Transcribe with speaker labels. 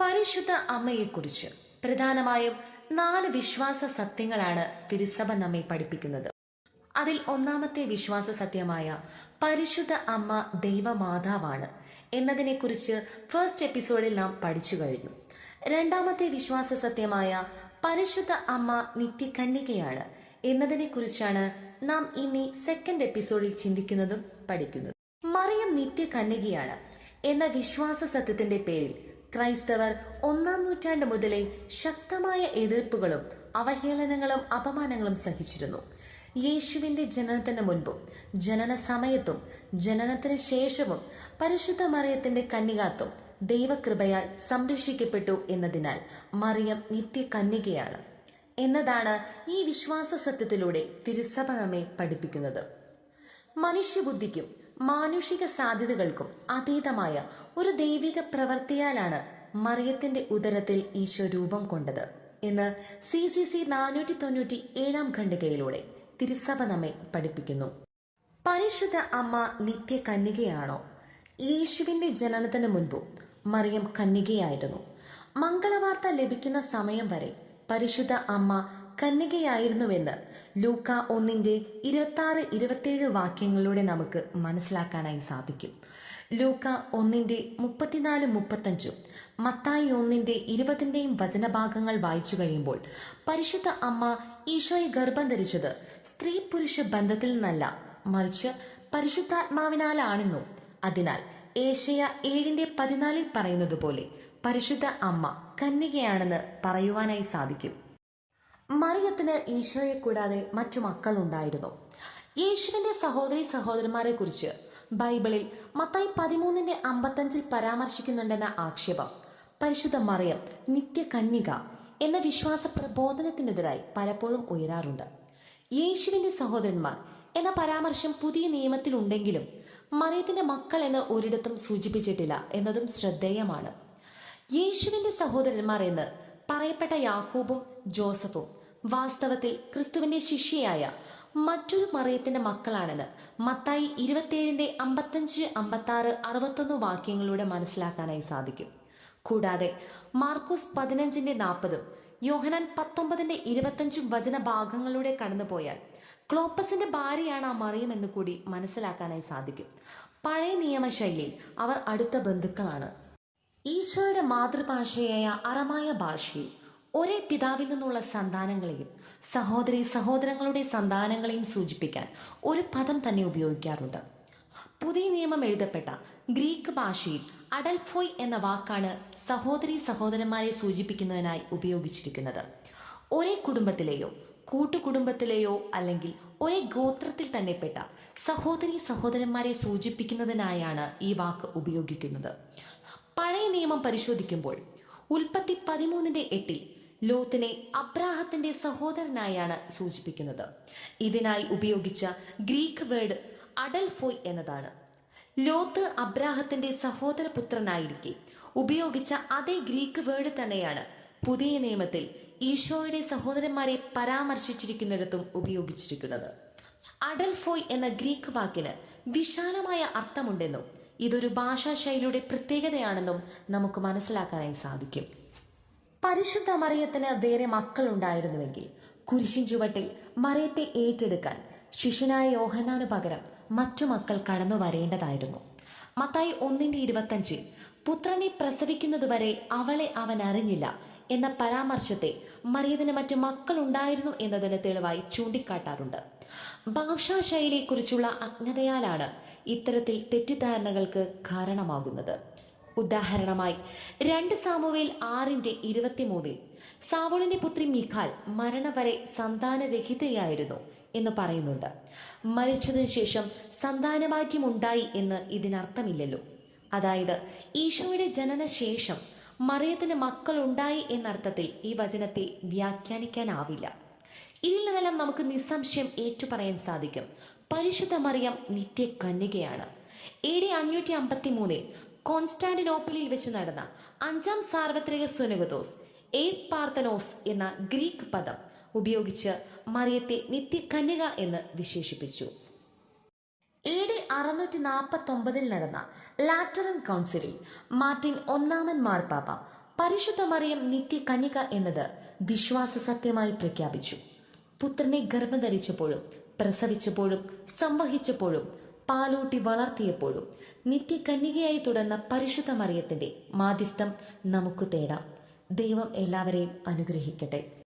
Speaker 1: പരിശുദ്ധ അമ്മയെക്കുറിച്ച്. പ്രധാനമായും നാല് വിശ്വാസ സത്യങ്ങളാണ് തിരുസഭ നമ്മെ പഠിപ്പിക്കുന്നത്. അതിൽ ഒന്നാമത്തെ വിശ്വാസ സത്യമായ പരിശുദ്ധ അമ്മ ദൈവമാതാവാണ് എന്നതിനെക്കുറിച്ച് ഫസ്റ്റ് എപ്പിസോഡിൽ നാം പഠിച്ചു കഴിഞ്ഞു. രണ്ടാമത്തെ വിശ്വാസ സത്യമായ പരിശുദ്ധ അമ്മ നിത്യകന്യകയാണ് എന്നതിനെക്കുറിച്ചാണ് നാം ഇനി സെക്കൻഡ് എപ്പിസോഡിൽ ചിന്തിക്കുന്നതും പഠിക്കുന്നതും. മറിയം നിത്യകന്യകയാണ് എന്ന വിശ്വാസ സത്യത്തിന്റെ പേരിൽ ക്രൈസ്തവർ ഒന്നാം നൂറ്റാണ്ട് മുതലേ ശക്തമായ എതിർപ്പുകളും അവഹേളനങ്ങളും അപമാനങ്ങളും സഹിച്ചിരുന്നു. യേശുവിന്റെ ജനനത്തിന് മുൻപും ജനന സമയത്തും ജനനത്തിന് ശേഷവും പരിശുദ്ധ മറിയത്തിന്റെ കന്യകാത്വം ദൈവകൃപയാൽ സംരക്ഷിക്കപ്പെട്ടു എന്നതിനാൽ മറിയം നിത്യകന്യകയാണ് എന്നതാണ് ഈ വിശ്വാസ സത്യത്തിലൂടെ തിരുസഭ നമ്മെ പഠിപ്പിക്കുന്നത്. മനുഷ്യബുദ്ധിക്കും മാനുഷിക സാധ്യതകൾക്കും അതീതമായ ഒരു ദൈവിക പ്രവൃത്തിയാലാണ് മറിയത്തിന്റെ ഉദരത്തിൽ ഈശോ രൂപം കൊണ്ടത്. എന്ന് സി സി സി നാനൂറ്റി തൊണ്ണൂറ്റി ഏഴാം ഖണ്ഡികയിലൂടെ തിരുസഭ നമ്മെ പഠിപ്പിക്കുന്നു. പരിശുദ്ധ അമ്മ നിത്യ കന്യകയാണോ യേശുവിന്റെ ജനനത്തിന് മുൻപും മറിയം കന്യകയായിരുന്നു. മംഗളവാർത്ത ലഭിക്കുന്ന സമയം വരെ പരിശുദ്ധ അമ്മ കന്യകയായിരുന്നുവെന്ന് ലൂക്ക ഒന്നിന്റെ ഇരുപത്തി ആറ് ഇരുപത്തിയേഴ് വാക്യങ്ങളിലൂടെ നമുക്ക് മനസ്സിലാക്കാനായി സാധിക്കും. ലൂക്ക ഒന്നിന്റെ മുപ്പത്തിനാല് മുപ്പത്തഞ്ചും മത്തായി ഒന്നിന്റെ ഇരുപതിന്റെയും വചനഭാഗങ്ങൾ വായിച്ചു കഴിയുമ്പോൾ പരിശുദ്ധ അമ്മ ഈശോയെ ഗർഭം ധരിച്ചത് സ്ത്രീ പുരുഷ ബന്ധത്തിൽ നിന്നല്ല മറിച്ച് പരിശുദ്ധാത്മാവിനാലാണെന്നും അതിനാൽ ഏഷ്യ ഏഴിന്റെ പതിനാലിൽ പറയുന്നത് പോലെ പരിശുദ്ധ അമ്മ കന്യകയാണെന്ന് പറയുവാനായി സാധിക്കും. മറിയത്തിന് ഈശോയെ കൂടാതെ മറ്റു മക്കൾ ഉണ്ടായിരുന്നു യേശുവിന്റെ സഹോദരി സഹോദരന്മാരെ കുറിച്ച് ബൈബിളിൽ മത്തായി പതിമൂന്നിന്റെ അമ്പത്തഞ്ചിൽ പരാമർശിക്കുന്നുണ്ടെന്ന ആക്ഷേപം പരിശുദ്ധ മറിയം നിത്യകന്യക എന്ന വിശ്വാസ പ്രബോധനത്തിനെതിരായി പലപ്പോഴും ഉയരാറുണ്ട്. യേശുവിന്റെ സഹോദരന്മാർ എന്ന പരാമർശം പുതിയ നിയമത്തിലുണ്ടെങ്കിലും മറിയത്തിന്റെ മക്കൾ എന്ന് ഒരിടത്തും സൂചിപ്പിച്ചിട്ടില്ല എന്നതും ശ്രദ്ധേയമാണ്. യേശുവിന്റെ സഹോദരന്മാർ എന്ന് പറയപ്പെട്ട യാക്കോബും ജോസഫും വാസ്തവത്തിൽ ക്രിസ്തുവിന്റെ ശിഷ്യയായ മറ്റൊരു മറിയത്തിന്റെ മക്കളാണെന്ന് മത്തായി ഇരുപത്തിയേഴിന്റെ അമ്പത്തഞ്ച് അമ്പത്തി ആറ് അറുപത്തൊന്ന് വാക്യങ്ങളിലൂടെ മനസ്സിലാക്കാനായി സാധിക്കും. കൂടാതെ മാർക്കോസ് പതിനഞ്ചിന്റെ നാൽപ്പതും യോഹനാൻ പത്തൊമ്പതിന്റെ ഇരുപത്തഞ്ചും വചന ഭാഗങ്ങളിലൂടെ കടന്നുപോയാൽ ക്ലോപ്പസിന്റെ ഭാര്യയാണ് ആ മറിയം എന്ന് കൂടി മനസ്സിലാക്കാനായി സാധിക്കും. പഴയ നിയമശൈലിയിൽ അവർ അടുത്ത ബന്ധുക്കളാണ്. ഈശോയുടെ മാതൃഭാഷയായ അറമായ ഭാഷയിൽ ഒരേ പിതാവിൽ നിന്നുള്ള സന്താനങ്ങളെയും സഹോദരി സഹോദരങ്ങളുടെ സന്താനങ്ങളെയും സൂചിപ്പിക്കാൻ ഒരു പദം തന്നെ ഉപയോഗിക്കാറുണ്ട്. പുതിയ നിയമം എഴുതപ്പെട്ട ഗ്രീക്ക് ഭാഷയിൽ അഡൽഫോയ് എന്ന വാക്കാണ് സഹോദരി സഹോദരന്മാരെ സൂചിപ്പിക്കുന്നതിനായി ഉപയോഗിച്ചിരിക്കുന്നത്. ഒരേ കുടുംബത്തിലെയോ കൂട്ടുകുടുംബത്തിലെയോ അല്ലെങ്കിൽ ഒരേ ഗോത്രത്തിൽ തന്നെ പെട്ട സഹോദരി സഹോദരന്മാരെ സൂചിപ്പിക്കുന്നതിനായാണ് ഈ വാക്ക് ഉപയോഗിക്കുന്നത്. പഴയ നിയമം പരിശോധിക്കുമ്പോൾ ഉൽപ്പത്തി പതിമൂന്നിന്റെ എട്ടിൽ ലോത്തിനെ അബ്രാഹത്തിന്റെ സഹോദരനായാണ് സൂചിപ്പിക്കുന്നത്. ഇതിനായി ഉപയോഗിച്ച ഗ്രീക്ക് വേർഡ് അഡൽഫോയ് എന്നതാണ്. ലോത്ത് അബ്രാഹത്തിന്റെ സഹോദരപുത്രനായിരിക്കെ. ഉപയോഗിച്ച അതേ ഗ്രീക്ക് വേർഡ് തന്നെയാണ് പുതിയ നിയമത്തിൽ ഈശോയുടെ സഹോദരന്മാരെ പരാമർശിച്ചിരിക്കുന്നിടത്തും ഉപയോഗിച്ചിരിക്കുന്നത്. അഡൽഫോയ് എന്ന ഗ്രീക്ക് വാക്കിന് വിശാലമായ അർത്ഥമുണ്ടെന്നും ഇതൊരു ഭാഷാശൈലിയുടെ പ്രത്യേകതയാണെന്നും നമുക്ക് മനസ്സിലാക്കാനായി സാധിക്കും. പരിശുദ്ധ മറിയത്തിന് വേറെ മക്കളുണ്ടായിരുന്നുവെങ്കിൽ കുരിശിൻ ചുവട്ടിൽ മറിയത്തെ ഏറ്റെടുക്കാൻ ശിഷ്യനായ യോഹനാനു പകരം മറ്റു മക്കൾ കടന്നു വരേണ്ടതായിരുന്നു. മത്തായി ഒന്നിന്റെ ഇരുപത്തഞ്ചിൽ പുത്രനെ പ്രസവിക്കുന്നതുവരെ അവളെ അവൻ അറിഞ്ഞില്ല എന്ന പരാമർശത്തെ മറിയതിന് മറ്റു മക്കൾ ഉണ്ടായിരുന്നു എന്നതിന് തെളിവായി ചൂണ്ടിക്കാട്ടാറുണ്ട്. ഭാഷാ ശൈലിയെക്കുറിച്ചുള്ള അജ്ഞതയാലാണ് ഇത്തരത്തിൽ തെറ്റിദ്ധാരണകൾക്ക് കാരണമാകുന്നത്. ഉദാഹരണമായി രണ്ട് സാമുവേൽ ആറിന്റെ ഇരുപത്തിമൂന്നിൽ സാവോളിന്റെ പുത്രി മിഖാൽ മരണവരെ സന്താനരഹിതയായിരുന്നു എന്ന് പറയുന്നുണ്ട്. മരിച്ചതിനു ശേഷം സന്താനഭാഗ്യമുണ്ടായി എന്ന് ഇതിനർത്ഥമില്ലല്ലോ. അതായത് ഈശോയുടെ ജനനശേഷം മറിയത്തിന് മക്കൾ ഉണ്ടായി എന്നർത്ഥത്തിൽ ഈ വചനത്തെ വ്യാഖ്യാനിക്കാനാവില്ല. ഇതിൽ നിന്നെല്ലാം നമുക്ക് നിസ്സംശയം ഏറ്റുപറയാൻ സാധിക്കും. പരിശുദ്ധ മറിയം നിത്യ കന്യകയാണ് എ ഡി അഞ്ഞൂറ്റി അമ്പത്തി മൂന്നിൽ കോൺസ്റ്റാന്റിനോപ്പിളിൽ വെച്ച് നടന്ന അഞ്ചാം സാർവത്രിക സുനഗതോസ് എ പാർത്തനോസ് എന്ന ഗ്രീക്ക് പദം ഉപയോഗിച്ച് മറിയത്തെ നിത്യകന്യക എന്ന് വിശേഷിപ്പിച്ചു. എ ഡി അറുന്നൂറ്റി നാൽപ്പത്തി ഒമ്പതിൽ നടന്ന ലാറ്ററൻ കൗൺസിലിൽ മാർട്ടിൻ ഒന്നാമൻ മാർപ്പാപ്പ പരിശുദ്ധ മറിയം നിത്യ കന്യക എന്നത് വിശ്വാസ സത്യമായി പ്രഖ്യാപിച്ചു. പുത്രനെ ഗർഭം ധരിച്ചപ്പോഴും പ്രസവിച്ചപ്പോഴും സംവഹിച്ചപ്പോഴും പാലൂട്ടി വളർത്തിയപ്പോഴും നിത്യകന്യകയായി തുടർന്ന പരിശുദ്ധ മറിയത്തിന്റെ മാധ്യസ്ഥം നമുക്ക് തേടാം. ദൈവം എല്ലാവരെയും അനുഗ്രഹിക്കട്ടെ.